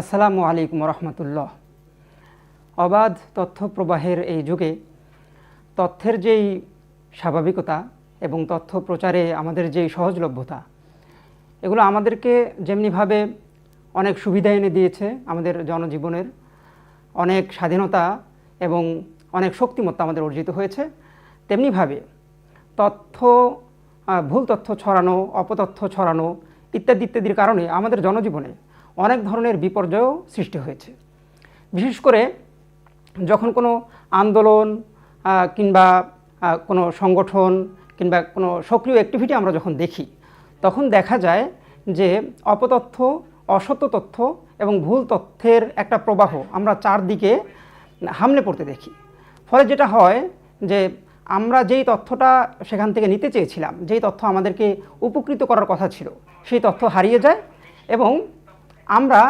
আসসালামু আলাইকুম রহমতুল্লাহ অবাধ তথ্য প্রবাহের এই যুগে তথ্যের যেই স্বাভাবিকতা এবং তথ্য প্রচারে আমাদের যেই সহজলভ্যতা, এগুলো আমাদেরকে যেমনিভাবে অনেক সুবিধা এনে দিয়েছে আমাদের জনজীবনের, অনেক স্বাধীনতা এবং অনেক শক্তিমত্তা আমাদের অর্জিত হয়েছে, তেমনিভাবে তথ্য ভুল তথ্য ছড়ানো, অপতথ্য ছড়ানো ইত্যাদি ইত্যাদির কারণে আমাদের জনজীবনে অনেক ধরনের বিপর্যয়ও সৃষ্টি হয়েছে। বিশেষ করে যখন কোনো আন্দোলন কিংবা কোনো সংগঠন, কিংবা কোনো সক্রিয় অ্যাক্টিভিটি আমরা যখন দেখি, তখন দেখা যায় যে অপতথ্য, অসত্য তথ্য এবং ভুল তথ্যের একটা প্রবাহ আমরা চারদিকে হামলে পড়তে দেখি। ফলে যেটা হয় যে আমরা যেই তথ্যটা সেখান থেকে নিতে চেয়েছিলাম, যেই তথ্য আমাদেরকে উপকৃত করার কথা ছিল, সেই তথ্য হারিয়ে যায় এবং আমরা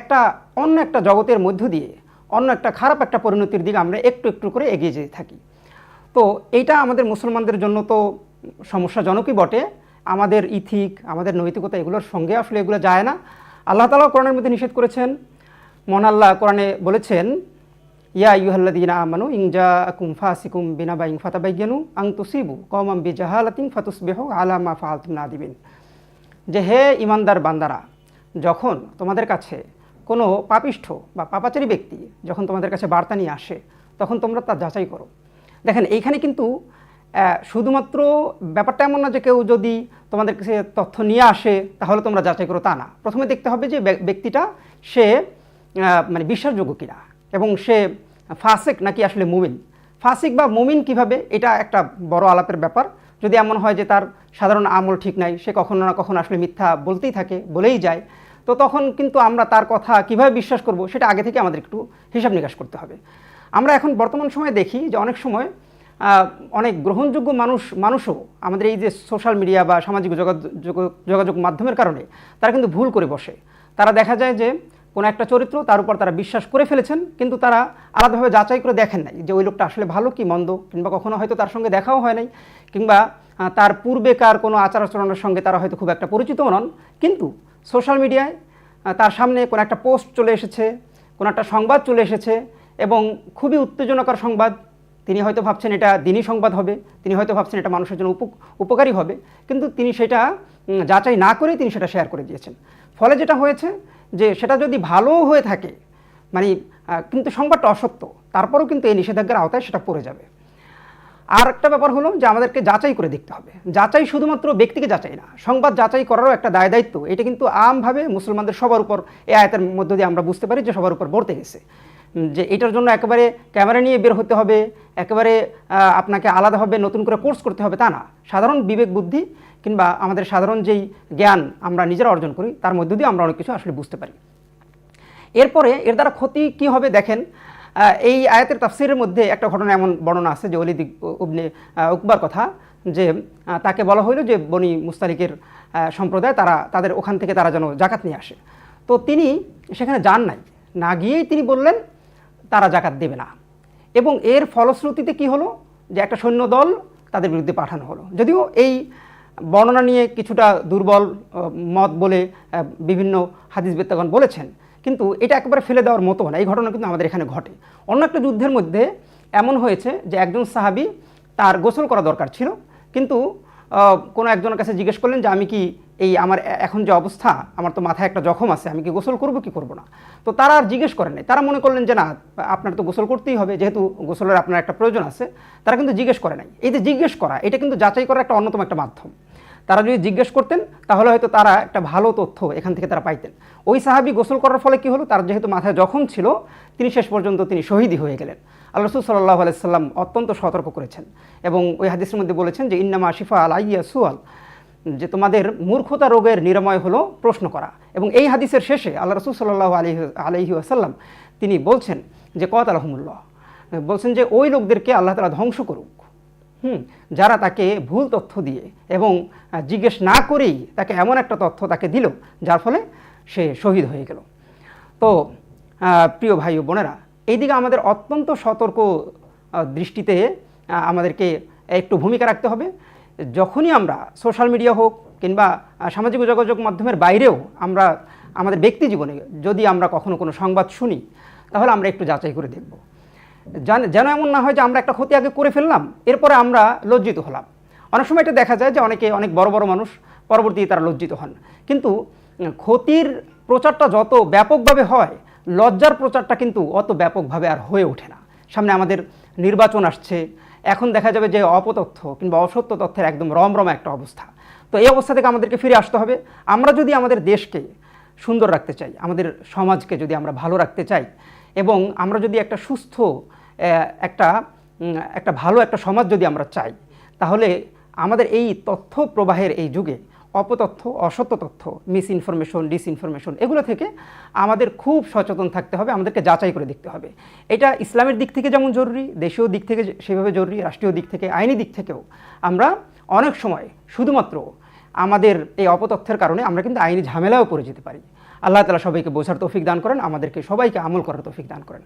একটা অন্য একটা জগতের মধ্য দিয়ে, অন্য একটা খারাপ একটা পরিণতির দিকে আমরা একটু একটু করে এগিয়ে যেতে থাকি। তো এইটা আমাদের মুসলমানদের জন্য তো সমস্যাজনকই বটে। আমাদের ইথিক, আমাদের নৈতিকতা এগুলোর সঙ্গে আসলে এগুলো যায় না। আল্লাহ তালাও কোরআনের মধ্যে নিষেধ করেছেন। মন আল্লাহ কোরআনে বলেছেন, ইয়া ইউহাল্লাদিনা আমানু ইংজা আকুম ফাসিকুম বিনা বাইং ফাতাবাইজ্ঞানু আং তুসিবু কমাম বি জাহালাতিং ফাতুসবেহ আলামা ফাহালতুম না দিবেন যে হে ইমানদার বান্দারা যখন তোমাদের কাছে কোনো পাপিষ্ঠ বা পাপাচারী ব্যক্তি যখন তোমাদের কাছে বার্তা নিয়ে আসে, তখন তোমরা তা যাচাই করো। দেখেন, এইখানে কিন্তু শুধুমাত্র ব্যাপারটা এমন না যে কেউ যদি তোমাদের কাছে তথ্য নিয়ে আসে, তাহলে তোমরা যাচাই করো তা না। প্রথমে দেখতে হবে যে ব্যক্তিটা সে মানে বিশ্বাসযোগ্য কিনা এবং সে ফাসেক নাকি আসলে মুমিন। ফাসিক বা মুমিন কীভাবে, এটা একটা বড় আলাপের ব্যাপার। যদি এমন হয় যে তার সাধারণ আমল ঠিক নাই, সে কখনো না কখনো আসলে মিথ্যা বলতেই থাকে, বলেই যায়। তো তখন কিন্তু আমরা তার কথা কীভাবে বিশ্বাস করব সেটা আগে থেকে আমাদের একটু হিসাব নিকাশ করতে হবে। আমরা এখন বর্তমান সময়ে দেখি যে অনেক সময় অনেক গ্রহণযোগ্য মানুষ, মানুষও আমাদের এই যে সোশ্যাল মিডিয়া বা সামাজিক যোগাযোগ মাধ্যমের কারণে তারা কিন্তু ভুল করে বসে। তারা দেখা যায় যে কোনো একটা চরিত্র তার উপর তারা বিশ্বাস করে ফেলেছেন, কিন্তু তারা আলাদাভাবে যাচাই করে দেখেন নাই যে ওই লোকটা আসলে ভালো কি মন্দ, কিংবা কখনো হয়তো তার সঙ্গে দেখাও হয় নাই, কিংবা তার পূর্বেকার কোনো আচার আচরণের সঙ্গে তারা হয়তো খুব একটা পরিচিতও নন, কিন্তু সোশ্যাল মিডিয়ায় তার সামনে কোনো একটা পোস্ট চলে এসেছে, কোনো একটা সংবাদ চলে এসেছে এবং খুবই উত্তেজনাকর সংবাদ। তিনি হয়তো ভাবছেন এটা দিনই সংবাদ হবে, তিনি হয়তো ভাবছেন এটা মানুষের জন্য উপ- উপকারী হবে, কিন্তু তিনি সেটা যাচাই না করেই তিনি সেটা শেয়ার করে দিয়েছেন। ফলে যেটা হয়েছে যে সেটা যদি ভালো হয়ে থাকে মানে কিন্তু সংবাদটা অসত্য, তারপরেও কিন্তু এই নিষেধাজ্ঞার আওতায় সেটা পড়ে যাবে। আর একটা ব্যাপার হলো যে আমাদেরকে যাচাই করে দেখতে হবে। যাচাই শুধুমাত্র ব্যক্তিকে যাচাই না, সংবাদ যাচাই করারও একটা দায় দায়িত্ব। এটা কিন্তু আমভাবে মুসলমানদের সবার উপর এ আয়তের মধ্য দিয়ে আমরা বুঝতে পারি যে সবার উপর বর্তে গেছে। যে এটার জন্য একেবারে ক্যামেরা নিয়ে বের হতে হবে, একেবারে আপনাকে আলাদাভাবে নতুন করে কোর্স করতে হবে, তা না। সাধারণ বিবেক বুদ্ধি কিংবা আমাদের সাধারণ যেই জ্ঞান আমরা নিজেরা অর্জন করি, তার মধ্য দিয়ে আমরা অনেক কিছু আসলে বুঝতে পারি। এরপরে এর দ্বারা ক্ষতি কি হবে দেখেন এই আয়াতের তাফসিরের মধ্যে একটা ঘটনা এমন বর্ণনা আছে যে অলিদ উবনে উকবার কথা যে তাকে বলা হলো যে বনি মুস্তালিকের সম্প্রদায় তারা, তাদের ওখান থেকে তারা যেন জাকাত নিয়ে আসে। তো তিনি সেখানে যান নাই। না গিয়েই তিনি বললেন, তারা জাকাত দেবে না। এবং এর ফলশ্রুতিতে কি হলো? যে একটা সৈন্য দল তাদের বিরুদ্ধে পাঠানো হলো। যদিও এই বর্ণনা নিয়ে কিছুটা দুর্বল মত বলে বিভিন্ন হাদিস বেত্তাগণ বলেছেন কিন্তু এটা একেবারে ফেলে দেওয়ার মতো না, এই ঘটনা কিন্তু আমাদের এখানে ঘটে। অন্য একটা যুদ্ধের মধ্যে এমন হয়েছে যে একজন সাহাবি তার গোসল করা দরকার ছিল, কিন্তু কোনো একজনের কাছে জিজ্ঞেস করলেন যে আমি কি এই আমার এখন যে অবস্থা, আমার তো মাথায় একটা জখম আছে, আমি কি গোসল করব, কি করব না? তো তারা আর জিজ্ঞেস করেন নাই। তারা মনে করলেন যে না, আপনার তো গোসল করতেই হবে, যেহেতু গোসলের আপনার একটা প্রয়োজন আছে, তারা কিন্তু জিজ্ঞেস করে নাই। এই যে জিজ্ঞেস করা, এটা কিন্তু যাচাই করার একটা অন্যতম একটা মাধ্যম। তারা যদি জিজ্ঞেস করতেন, তাহলে হয়তো তারা একটা ভালো তথ্য এখান থেকে তারা পাইতেন। ওই সাহাবি গোসল করার ফলে কি হলো? তার যেহেতু মাথায় জখম ছিল, তিনি শেষ পর্যন্ত তিনি শহীদই হয়ে গেলেন। আল্লাহ রসুল সাল্লাহ আলাইসাল্লাম অত্যন্ত সতর্ক করেছেন এবং ওই হাদিসের মধ্যে বলেছেন যে, ইন্নামা আশিফা আল আইয়া সুয়াল যে তোমাদের মূর্খতা রোগের নিরাময় হলো প্রশ্ন করা। এবং এই হাদিসের শেষে আল্লাহ রসুল সাল্লাহ আলহি আলহি আসাল্লাম তিনি বলছেন যে কত আলহমুল্লাহ বলছেন যে, ওই লোকদেরকে আল্লাহ তালা ধ্বংস করুক। হুম, যারা তাকে ভুল তথ্য দিয়ে এবং জিজ্ঞেস না করেই তাকে এমন একটা তথ্য তাকে দিল, যার ফলে সে শহীদ হয়ে গেল। তো প্রিয় ভাই ও বোনেরা, এইদিকে আমাদের অত্যন্ত সতর্ক দৃষ্টিতে আমাদেরকে একটু ভূমিকা রাখতে হবে। যখনই আমরা সোশ্যাল মিডিয়া হোক কিংবা সামাজিক যোগাযোগ মাধ্যমের বাইরেও আমরা, আমাদের ব্যক্তি জীবনে যদি আমরা কখনো কোনো সংবাদ শুনি, তাহলে আমরা একটু যাচাই করে দেখব। যেন এমন না হয় যে আমরা একটা ক্ষতি আগে করে ফেললাম, এরপরে আমরা লজ্জিত হলাম। অনেক সময় এটা দেখা যায় যে অনেকে অনেক বড় বড় মানুষ পরবর্তীতে তারা লজ্জিত হন। কিন্তু ক্ষতির প্রচারটা যত ব্যাপকভাবে হয়, লজ্জার প্রচারটা কিন্তু অত ব্যাপকভাবে আর হয়ে ওঠে না। সামনে আমাদের নির্বাচন আসছে, এখন দেখা যাবে যে অপতথ্য কিংবা অসত্য তথ্যের একদম রমরমা একটা অবস্থা। তো এই অবস্থা থেকে আমাদেরকে ফিরে আসতে হবে। আমরা যদি আমাদের দেশকে সুন্দর রাখতে চাই, আমাদের সমাজকে যদি আমরা ভালো রাখতে চাই এবং আমরা যদি একটা সুস্থ একটা একটা ভালো একটা সমাজ যদি আমরা চাই, তাহলে আমাদের এই তথ্য প্রবাহের এই যুগে অপতথ্য, অসত্য তথ্য মিস ইনফরমেশন ডিসইনফরমেশন এগুলো থেকে আমাদের খুব সচেতন থাকতে হবে, আমাদেরকে যাচাই করে দেখতে হবে। এটা ইসলামের দিক থেকে যেমন জরুরি দেশীয় দিক থেকে সেভাবে জরুরি, রাষ্ট্রীয় দিক থেকে, আইনি দিক থেকেও। আমরা অনেক সময়, শুধুমাত্র আমাদের এই অপতথ্যের কারণে আমরা কিন্তু আইনি ঝামেলাও পড়ে যেতে পারি। আল্লাহ তালা সবাইকে বোঝার তৌফিক দান করেন আমাদেরকে সবাইকে আমল করার তৌফিক দান করেন।